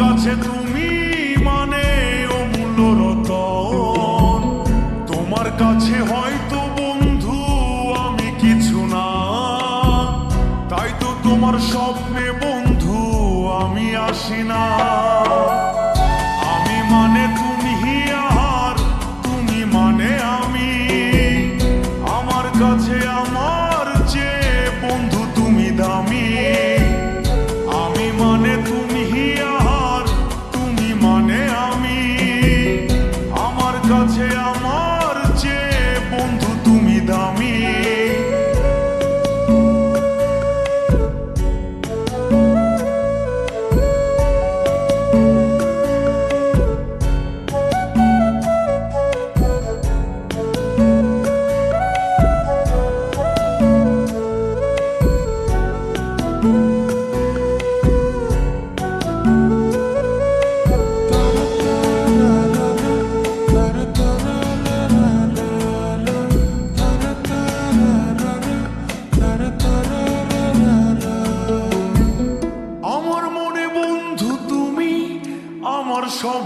কাছে তুমি মানে অমূল্য রতন। তোমার কাছে হয়তো বন্ধু আমি কিছু না। তাই তো তোমার স্বপ্নে বন্ধু আমি আসি না। আমি মানে তুমি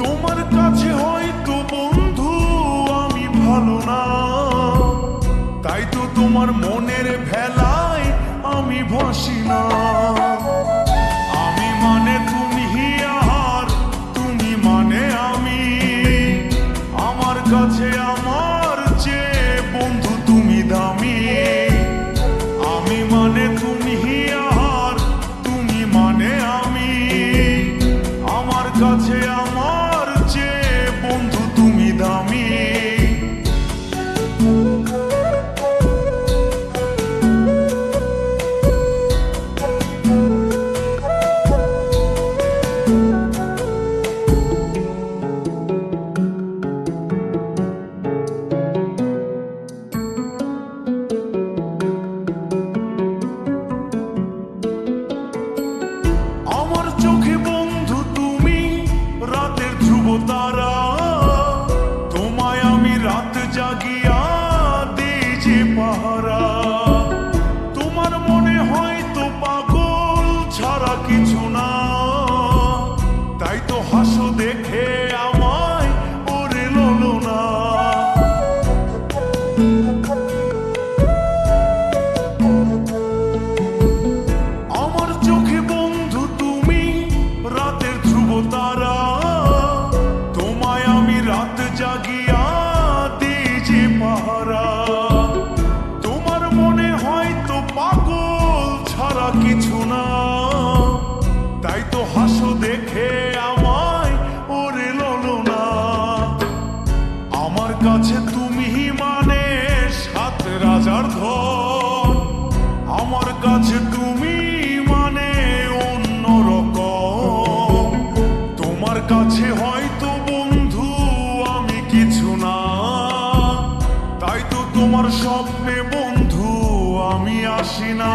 তোমার কাছে হয়তো বন্ধু আমি ভালো না। তাই তো তোমার মনের ভেলায় আমি ভাসি না। কিছু না। তাই তো হাসো দেখে আমায় না। আমার চোখে তুমি, রাতের তারা। তোমায় আমি রাত জাগিয়া তো হাসো দেখে আমায়, ওরে না আমার কাছে তুমি মানে সাত রাজার ধন। আমার কাছে তুমি মানে অন্য রকম। তোমার কাছে হয়তো বন্ধু আমি কিছু না। তাই তো তোমার স্বপ্নে বন্ধু আমি আসি না।